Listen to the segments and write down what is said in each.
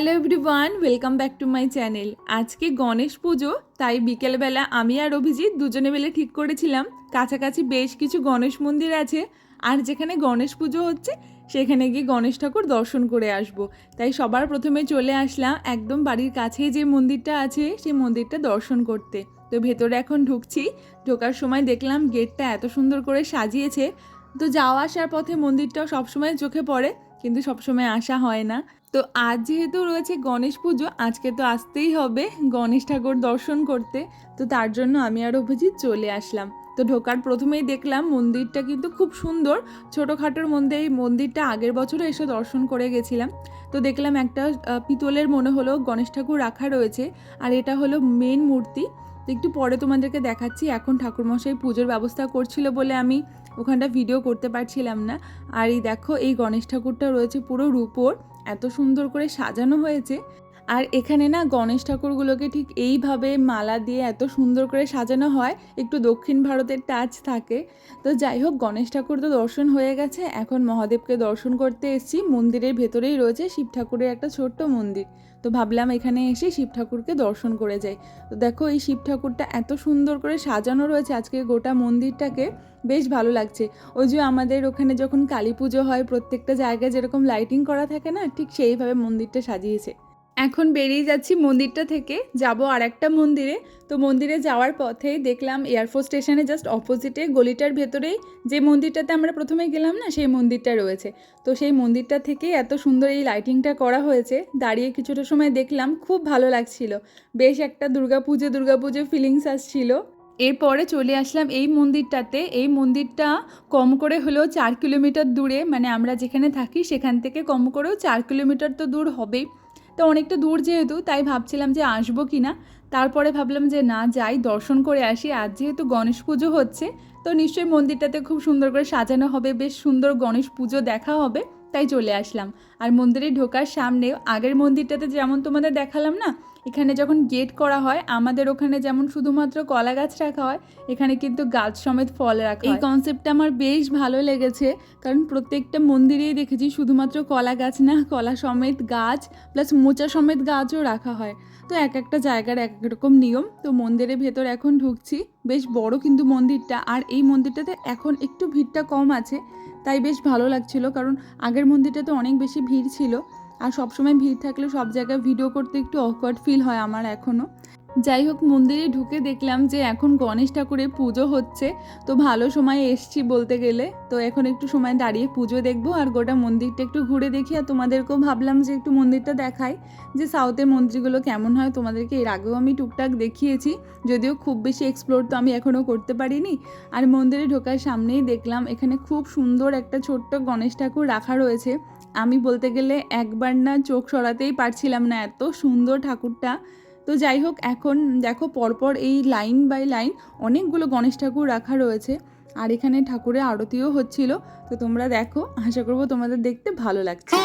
Hello everyone welcome back to my channel আজকে গণেশ পুজো, তাই বিকেলবেলা আমি আর অভিজিৎ দুজনে মিলে ঠিক করেছিলাম। কাছাকাছি বেশ কিছু গণেশ মন্দির আছে, আর যেখানে গণেশ পুজো হচ্ছে, সেখানে গিয়ে গণেশ ঠাকুর দর্শন করে আসব। তাই সবার প্রথমে চলে আসলাম একদম বাড়ির কাছে যে মন্দিরটা আছে, সেই মন্দিরটা দর্শন করতে। তো ভেতরে এখন ঢুকছি, ঢোকার সময় দেখলাম গেটটা এত সুন্দর করে সাজিয়েছে। তো যাওয়া আসার পথে মন্দিরটাও সবসময় চোখে পড়ে। কিন্তু সবসময় আসা হয় না। তো আজ যেহেতু রয়েছে গণেশ পুজো, আজকে তো আসতেই হবে গণেশ ঠাকুর দর্শন করতে। তো তার জন্য আমি আর অভিজিৎ চলে আসলাম। তো ঢোকার প্রথমেই দেখলাম মন্দিরটা কিন্তু খুব সুন্দর। ছোটোখাটোর মধ্যে এই মন্দিরটা আগের বছরও এসে দর্শন করে গেছিলাম। তো দেখলাম একটা পিতলের মনে হলো গণেশ ঠাকুর রাখা রয়েছে। আর এটা হলো মেন মূর্তি। একটু পরে তোমাদেরকে দেখাচ্ছি, এখন ঠাকুরমশাই পুজোর ব্যবস্থা করছিল বলে আমি ওখানটা ভিডিও করতে পারছিলাম না। আর এই দেখো, এই গণেশ ঠাকুরটা রয়েছে পুরো রূপোর। এত সুন্দর করে সাজানো হয়েছে। আর এখানে না গণেশ ঠাকুরগুলোকে ঠিক এইভাবে মালা দিয়ে এত সুন্দর করে সাজানো হয়, একটু দক্ষিণ ভারতের টাচ থাকে। তো যাই হোক, গণেশ ঠাকুর তো দর্শন হয়ে গেছে, এখন মহাদেবকে দর্শন করতে এসেছি। মন্দিরের ভেতরেই রয়েছে শিব ঠাকুরের একটা ছোট্ট মন্দির। তো ভাবলাম এখানে এসে শিব ঠাকুরকে দর্শন করে যাই। তো দেখো এই শিব ঠাকুরটা এত সুন্দর করে সাজানো রয়েছে আজকে গোটা মন্দিরটাকে, বেশ ভালো লাগছে। ওই যে আমাদের ওখানে যখন কালী পুজো হয়, প্রত্যেকটা জায়গায় যেরকম লাইটিং করা থাকে না, ঠিক সেইভাবে মন্দিরটা সাজিয়েছে। এখন বেরিয়ে যাচ্ছি মন্দিরটা থেকে। যাব আর একটা মন্দিরে। তো মন্দিরে যাওয়ার পথেই দেখলাম এয়ারফোর্স স্টেশনে জাস্ট অপোজিটে গলিটার ভেতরেই যে মন্দিরটাতে আমরা প্রথমে গেলাম না, সেই মন্দিরটা রয়েছে। তো সেই মন্দিরটা থেকে এত সুন্দর এই লাইটিংটা করা হয়েছে। দাঁড়িয়ে কিছুটা সময় দেখলাম, খুব ভালো লাগছিল। বেশ একটা দুর্গাপুজো দুর্গাপুজো ফিলিংস আসছিল। এরপরে চলে আসলাম এই মন্দিরটাতে। এই মন্দিরটা কম করে হলেও চার কিলোমিটার দূরে মানে আমরা যেখানে থাকি সেখান থেকে কম করেও চার কিলোমিটার তো দূর হবেই। তো অনেকটা দূর যেহেতু, তাই ভাবছিলাম যে আসব কি না তারপরে ভাবলাম যে না, যাই, দর্শন করে আসি। আজ যেহেতু গণেশ পুজো হচ্ছে, তো নিশ্চয়ই মন্দিরটাতে খুব সুন্দর করে সাজানো হবে, বেশ সুন্দর গণেশ পুজো দেখা হবে, তাই চলে আসলাম। আর মন্দিরে ঢোকার সামনে আগের মন্দিরটাতে যেমন তোমাদের দেখালাম না এখানে যখন গেট করা হয় আমাদের ওখানে যেমন শুধুমাত্র কলা গাছ রাখা হয় এখানে কিন্তু গাছ সমেত ফল রাখা এই কনসেপ্টটা আমার বেশ ভালো লেগেছে কারণ প্রত্যেকটা মন্দিরেই দেখেছি শুধুমাত্র কলা গাছ না কলা সমেত গাছ প্লাস মোচা সমেত গাছও রাখা হয়। তো এক একটা জায়গার এক এক রকম নিয়ম তো মন্দিরের ভেতর এখন ঢুকছি। বেশ বড় কিন্তু মন্দিরটা আর এই মন্দিরটাতে এখন একটু ভিড়টা কম আছে তাই বেশ ভালো লাগছিল কারণ আগের মন্দিরটাতে অনেক বেশি ভিড় ছিল। আর সবসময় ভিড় থাকলে সব জায়গায় ভিডিও করতে একটু অকওয়ার্ড ফিল হয় আমার এখনও যাই হোক, মন্দিরে ঢুকে দেখলাম যে এখন গণেশ ঠাকুরের পুজো হচ্ছে। তো ভালো সময় এসছি বলতে গেলে। তো এখন একটু সময় দাঁড়িয়ে পুজো দেখব আর গোটা মন্দিরটা একটু ঘুরে দেখি। আর তোমাদেরকেও ভাবলাম যে একটু মন্দিরটা দেখাই, যে সাউথের মন্দিরগুলো কেমন হয় তোমাদেরকে। এর আগেও আমি টুকটাক দেখিয়েছি, যদিও খুব বেশি এক্সপ্লোর তো আমি এখনও করতে পারিনি। আর মন্দিরে ঢোকার সামনেই দেখলাম এখানে খুব সুন্দর একটা ছোট্ট গণেশ ঠাকুর রাখা রয়েছে। আমি বলতে গেলে একবার না চোখ সরাতেই পারছিলাম না এত সুন্দর ঠাকুরটা। তো যাই হোক, এখন দেখো পরপর এই লাইন বাই লাইন অনেকগুলো গণেশ ঠাকুর রাখা রয়েছে। আর এখানে ঠাকুরের আরতিও হচ্ছিল। তো তোমরা দেখো, আশা করব তোমাদের দেখতে ভালো লাগছে।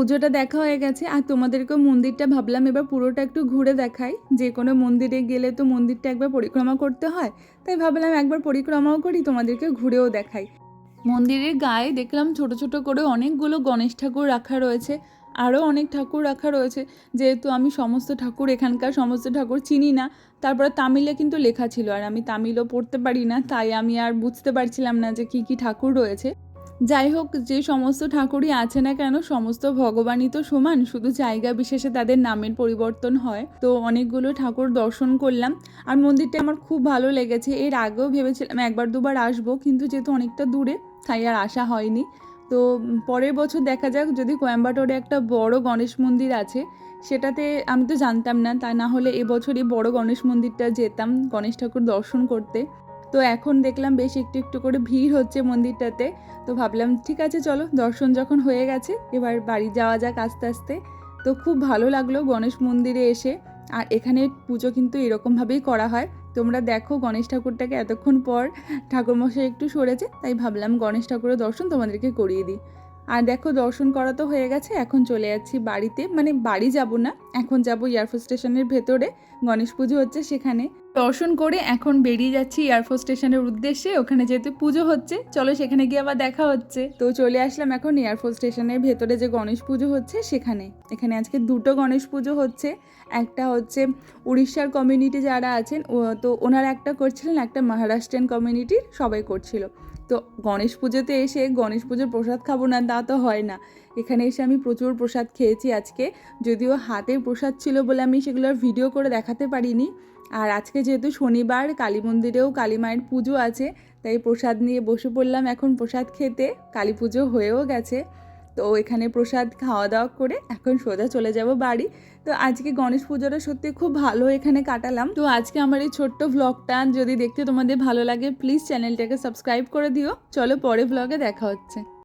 পুজোটা দেখা হয়ে গেছে, আর তোমাদেরকেও মন্দিরটা ভাবলাম এবার পুরোটা একটু ঘুরে দেখাই। যে কোনো মন্দিরে গেলে তো মন্দিরটা একবার পরিক্রমা করতে হয়, তাই ভাবলাম একবার পরিক্রমাও করি, তোমাদেরকে ঘুরেও দেখাই। মন্দিরের গায়ে দেখলাম ছোট ছোট করে অনেকগুলো গণেশ ঠাকুর রাখা রয়েছে, আরও অনেক ঠাকুর রাখা রয়েছে। যেহেতু আমি সমস্ত ঠাকুর, এখানকার সমস্ত ঠাকুর চিনি না, তারপরে তামিলে কিন্তু লেখা ছিল, আর আমি তামিলও পড়তে পারি না, তাই আমি আর বুঝতে পারছিলাম না যে কী কী ঠাকুর রয়েছে। যাই হোক, যে সমস্ত ঠাকুরই আছে না কেন, সমস্ত ভগবানই তো সমান, শুধু জায়গা বিশেষে তাদের নামের পরিবর্তন হয়। তো অনেকগুলো ঠাকুর দর্শন করলাম। আর মন্দিরটা আমার খুব ভালো লেগেছে। এর আগেও ভেবেছিলাম একবার দুবার আসব, কিন্তু যেহেতু অনেকটা দূরে, তাই আর আসা হয়নি। তো পরের বছর দেখা যাক, যদি কোয়েম্বাটোরে একটা বড় গণেশ মন্দির আছে, সেটাতে আমি তো জানতাম না, তা না হলে এবছরই বড় গণেশ মন্দিরটা যেতাম, গণেশ ঠাকুর দর্শন করতে। তো এখন দেখলাম বেশ একটু একটু করে ভিড় হচ্ছে মন্দিরটাতে। তো ভাবলাম, ঠিক আছে, চলো, দর্শন যখন হয়ে গেছে, এবার বাড়ি যাওয়া যাক আস্তে আস্তে। তো খুব ভালো লাগল গণেশ মন্দিরে এসে। আর এখানে পুজো কিন্তু এরকমভাবেই করা হয়। তোমরা দেখো গণেশ ঠাকুরটাকে এতক্ষণ পর ঠাকুরমশাই একটু সরেছে, তাই ভাবলাম গণেশ ঠাকুরের দর্শন তোমাদেরকে করিয়ে দিই। আর দেখো, দর্শন করা তো হয়ে গেছে, এখন চলে যাচ্ছি বাড়িতে। মানে বাড়ি যাব না, এখন যাব এয়ারফোর্স স্টেশনের ভেতরে। গণেশ পুজো হচ্ছে সেখানে। দর্শন করে এখন বেরিয়ে যাচ্ছি এয়ারফোর্স স্টেশনের উদ্দেশ্যে। ওখানে যেহেতু পুজো হচ্ছে, চলো সেখানে গিয়ে আবার দেখা হচ্ছে। তো চলে আসলাম এখন এয়ারফোর্স স্টেশনের ভেতরে যে গণেশ পুজো হচ্ছে সেখানে। এখানে আজকে দুটো গণেশ পুজো হচ্ছে। একটা হচ্ছে উড়িষ্যার কমিউনিটি যারা আছেন তো ওনারা একটা করছিলেন, একটা মহারাষ্ট্রিয়ান কমিউনিটির সবাই করছিল। তো গণেশ পুজোতে এসে গণেশ পুজোর প্রসাদ খাব না, তা তো হয় না। এখানে এসে আমি প্রচুর প্রসাদ খেয়েছি আজকে। যদিও হাতে প্রসাদ ছিল বলে আমি সেগুলোর ভিডিও করে দেখাতে পারিনি। আর আজকে যেহেতু শনিবার, কালী মন্দিরেও কালী মায়ের পুজো আছে, তাই প্রসাদ নিয়ে বসে পড়লাম এখন প্রসাদ খেতে। কালী পুজো হয়েও গেছে। তো এখানে প্রসাদ খাওয়া দাওয়া করে এখন সোজা চলে যাব বাড়ি। তো আজকে গণেশ পুজোটা সত্যি খুব ভালো এখানে কাটালাম। তো আজকে আমার এই ছোট্ট ভ্লগটা যদি দেখতে তোমাদের ভালো লাগে প্লিজ চ্যানেলটাকে সাবস্ক্রাইব করে দিও। চলো পরে ভ্লগে দেখা হচ্ছে।